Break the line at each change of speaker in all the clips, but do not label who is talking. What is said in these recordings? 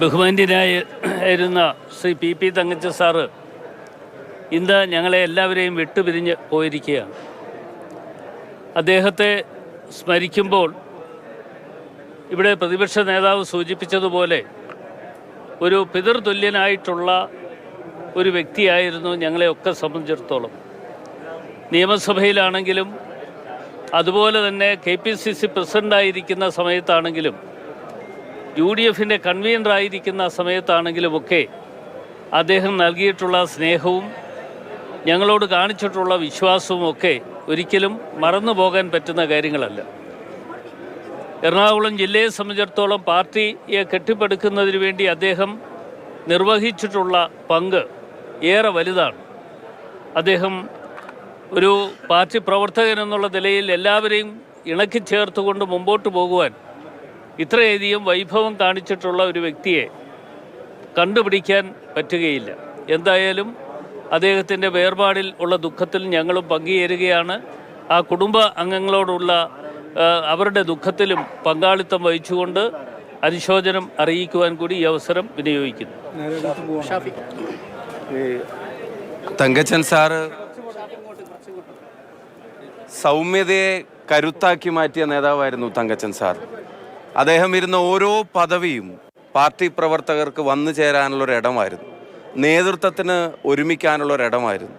ബഹുമാന്യനായിരുന്ന Shri P P Thankachan sir ഇന്ന് ഞങ്ങളെ എല്ലാവരെയും വിട്ടുപിരിഞ്ഞ് പോയിരിക്കുകയാണ്. അദ്ദേഹത്തെ സ്മരിക്കുമ്പോൾ ഇവിടെ പ്രതിപക്ഷ നേതാവ് സൂചിപ്പിച്ചതുപോലെ ഒരു പിതൃതുല്യനായിട്ടുള്ള ഒരു വ്യക്തിയായിരുന്നു ഞങ്ങളെയൊക്കെ സംബന്ധിച്ചിടത്തോളം. നിയമസഭയിലാണെങ്കിലും അതുപോലെ തന്നെ കെ പി സി സി പ്രസിഡന്റായിരിക്കുന്ന സമയത്താണെങ്കിലും യു ഡി എഫിന്റെ കൺവീനറായിരിക്കുന്ന സമയത്താണെങ്കിലുമൊക്കെ അദ്ദേഹം നൽകിയിട്ടുള്ള സ്നേഹവും ഞങ്ങളോട് കാണിച്ചിട്ടുള്ള വിശ്വാസവും ഒക്കെ ഒരിക്കലും മറന്നു പോകാൻ പറ്റുന്ന കാര്യങ്ങളല്ല. എറണാകുളം ജില്ലയെ സംബന്ധിച്ചിടത്തോളം പാർട്ടിയെ കെട്ടിപ്പടുക്കുന്നതിന് വേണ്ടി അദ്ദേഹം നിർവഹിച്ചിട്ടുള്ള പങ്ക് ഏറെ വലുതാണ്. അദ്ദേഹം ഒരു പാർട്ടി പ്രവർത്തകൻ എന്നുള്ള നിലയിൽ എല്ലാവരെയും ഇണക്കി ചേർത്തുകൊണ്ട് മുമ്പോട്ട് പോകുവാൻ ഇത്രയധികം വൈഭവം കാണിച്ചിട്ടുള്ള ഒരു വ്യക്തിയെ കണ്ടുപിടിക്കാൻ പറ്റുകയില്ല. എന്തായാലും അദ്ദേഹത്തിന്റെ വേർപാടിൽ ഉള്ള ദുഃഖത്തിൽ ഞങ്ങളും പങ്കുചേരുകയാണ്. ആ കുടുംബ അംഗങ്ങളോടുള്ള അവരുടെ ദുഃഖത്തിലും പങ്കാളിത്തം വഹിച്ചുകൊണ്ട് അനുശോചനം അറിയിക്കുവാൻ കൂടി ഈ അവസരം വിനിയോഗിക്കുന്നു.
തങ്കച്ചൻ സാറ് സൗമ്യതയെ കരുത്താക്കി മാറ്റിയ നേതാവായിരുന്നു തങ്കച്ചൻ സാർ. അദ്ദേഹം ഇരുന്ന ഓരോ പദവിയും പാർട്ടി പ്രവർത്തകർക്ക് വന്നു ചേരാനുള്ള ഒരു ഇടമായിരുന്നു. നേതൃത്വത്തിന് ഒരുമിക്കാനുള്ള ഒരു ഇടമായിരുന്നു.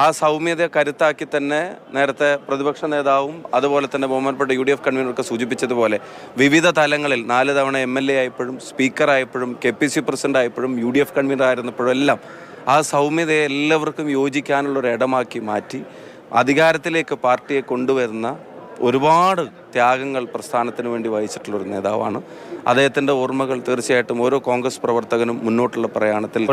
ആ സൗമ്യത കരുത്താക്കി തന്നെ നേരത്തെ പ്രതിപക്ഷ നേതാവും അതുപോലെ തന്നെ ബഹുമാനപ്പെട്ട യു ഡി എഫ് കൺവീനറൊക്കെ സൂചിപ്പിച്ചതുപോലെ വിവിധ തലങ്ങളിൽ നാല് തവണ എം എൽ എ ആയപ്പോഴും സ്പീക്കറായപ്പോഴും കെ പി സി പ്രസിഡന്റ് ആയപ്പോഴും യു ഡി എഫ് കൺവീനർ ആയിരുന്നപ്പോഴും എല്ലാം ആ സൗമ്യതയെ എല്ലാവർക്കും യോജിക്കാനുള്ള ഒരു ഇടമാക്കി മാറ്റി അധികാരത്തിലേക്ക് പാർട്ടിയെ കൊണ്ടുവരുന്ന ഒരുപാട് ത്യാഗങ്ങൾ പ്രസ്ഥാനത്തിന് വേണ്ടി വഹിച്ചിട്ടുള്ള ഒരു നേതാവാണ് അദ്ദേഹത്തിന്റെ ഓർമ്മകൾ തീർച്ചയായിട്ടും ഓരോ കോൺഗ്രസ് പ്രവർത്തകനും മുന്നോട്ടുള്ള പ്രയാണത്തിൽ.